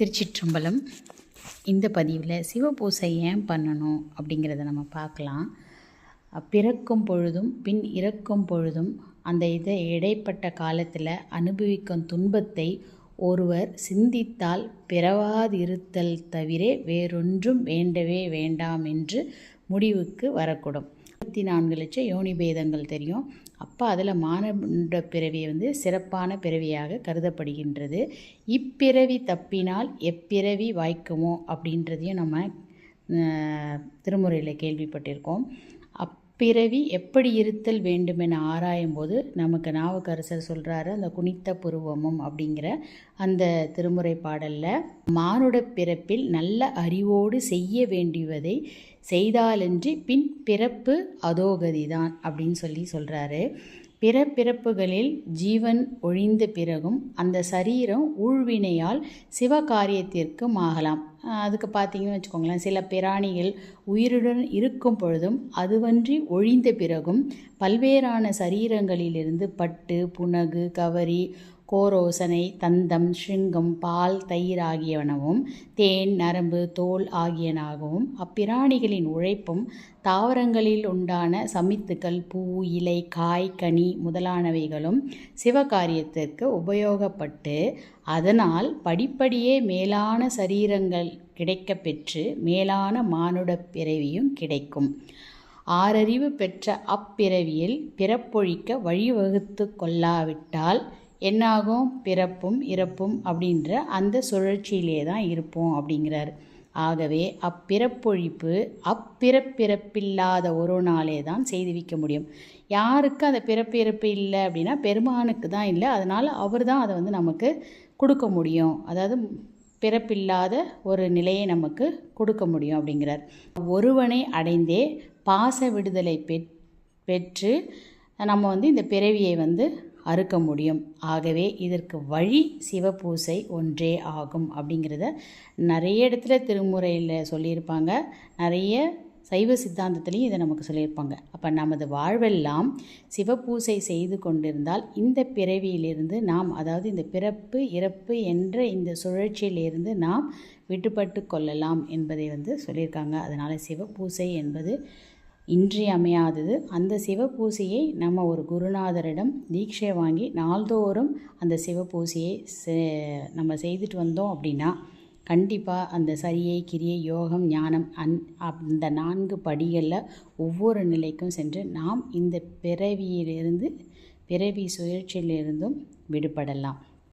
திருச்சிற்றம்பலம். இந்த பதிவில் சிவபூசை ஏன் பண்ணணும் அப்படிங்கிறத நம்ம பார்க்கலாம். பிறக்கும் பொழுதும் பின் இறக்கும் பொழுதும் அந்த இதை இடைப்பட்ட காலத்தில் அனுபவிக்கும் துன்பத்தை ஒருவர் சிந்தித்தால் பிறவாதிருத்தல் தவிர வேறொன்றும் வேண்டவே வேண்டாம் என்று முடிவுக்கு வரக்கூடும். இருபத்தி நான்கு லட்சம் யோனி பேதங்கள் தெரியும். அப்போ அதில் மானுட பிறவி வந்து சிறப்பான பிறவியாக கருதப்படுகின்றது. இப்பிறவி தப்பினால் எப்பிறவி வாய்க்குமோ அப்படின்றதையும் நம்ம திருமுறையில் கேள்விப்பட்டிருக்கோம். அப்பிறவி எப்படி இருத்தல் வேண்டுமென ஆராயும் போது நமக்கு நாவுக்கரசர் சொல்கிறாரு அந்த குனித்த புருவமும் அப்படிங்கிற அந்த திருமுறை பாடலில் மானுட பிறப்பில் நல்ல அறிவோடு செய்ய வேண்டியதை செய்தாலன்றி பின் பிறப்பு அதோகதிதான் அப்படின்னு சொல்லி சொல்கிறாரு பிற பிறப்புகளில் ஜீவன் ஒழிந்த பிறகும் அந்த சரீரம் ஊழ்வினையால் சிவகாரியத்திற்கும் ஆகலாம். அதுக்கு பார்த்தீங்கன்னு வச்சுக்கோங்களேன் சில பிராணிகள் உயிருடன் இருக்கும் பொழுதும் அதுவன்றி ஒழிந்த பிறகும் பல்வேறான சரீரங்களிலிருந்து பட்டு புனகு கவரி கோரோசனை தந்தம் ஸ்ருங்கம் பால் தயிர் ஆகியவனவும் தேன் நரம்பு தோல் ஆகியனாகவும் அப்பிராணிகளின் உழைப்பும் தாவரங்களில் உண்டான சமித்துக்கள் பூ இலை காய் கனி முதலானவைகளும் சிவகாரியத்திற்கு உபயோகப்பட்டு அதனால் படிப்படியே மேலான சரீரங்கள் கிடைக்கப்பெற்று மேலான மானுட பிறவியும் கிடைக்கும். ஆறறிவு பெற்ற அப்பிறவியில் பிறப்பொழிக்க வழிவகுத்து கொள்ளாவிட்டால் என்னாகும்? பிறப்பும் இறப்பும் அப்படின்ற அந்த சுழற்சியிலே தான் இருப்போம் அப்படிங்கிறார். ஆகவே அப்பிறப்பொழிப்பு அப்பிறப்பிறப்பில்லாத ஒரு நாளே தான் செய்து வைக்க முடியும். யாருக்கு அந்த பிறப்பு இறப்பு இல்லை அப்படின்னா பெருமானுக்கு தான் இல்லை. அதனால் அவர் தான் அதை வந்து நமக்கு கொடுக்க முடியும். அதாவது பிறப்பில்லாத ஒரு நிலையை நமக்கு கொடுக்க முடியும் அப்படிங்கிறார். ஒருவனை அடைந்தே பாச விடுதலை பெற்று நம்ம வந்து இந்த பிறவியை வந்து அறுக்க முடியும். ஆகவே இதற்கு வழி சிவபூசை ஒன்றே ஆகும் அப்படிங்கிறத நிறைய இடத்துல திருமுறையில் சொல்லியிருப்பாங்க. நிறைய சைவ சித்தாந்தத்துலேயும் இதை நமக்கு சொல்லியிருப்பாங்க. அப்போ நமது வாழ்வெல்லாம் சிவபூசை செய்து கொண்டிருந்தால் இந்த பிறவியிலிருந்து நாம் அதாவது இந்த பிறப்பு இறப்பு என்ற இந்த சுழற்சியிலிருந்து நாம் விடுபட்டு கொள்ளலாம் என்பதை வந்து சொல்லியிருக்காங்க. அதனால் சிவபூசை என்பது இன்றியமையாதது. அந்த சிவபூசையை நம்ம ஒரு குருநாதரிடம் தீட்சை வாங்கி நாள்தோறும் அந்த சிவபூசையை நம்ம செய்துட்டு வந்தோம் அப்படின்னா கண்டிப்பாக அந்த சரியை கிரியை யோகம் ஞானம் அந் அந்த நான்கு படிகளில் ஒவ்வொரு நிலைக்கும் சென்று நாம் இந்த பிறவியிலிருந்து பிறவி சுழற்சியிலிருந்தும் விடுபடலாம்.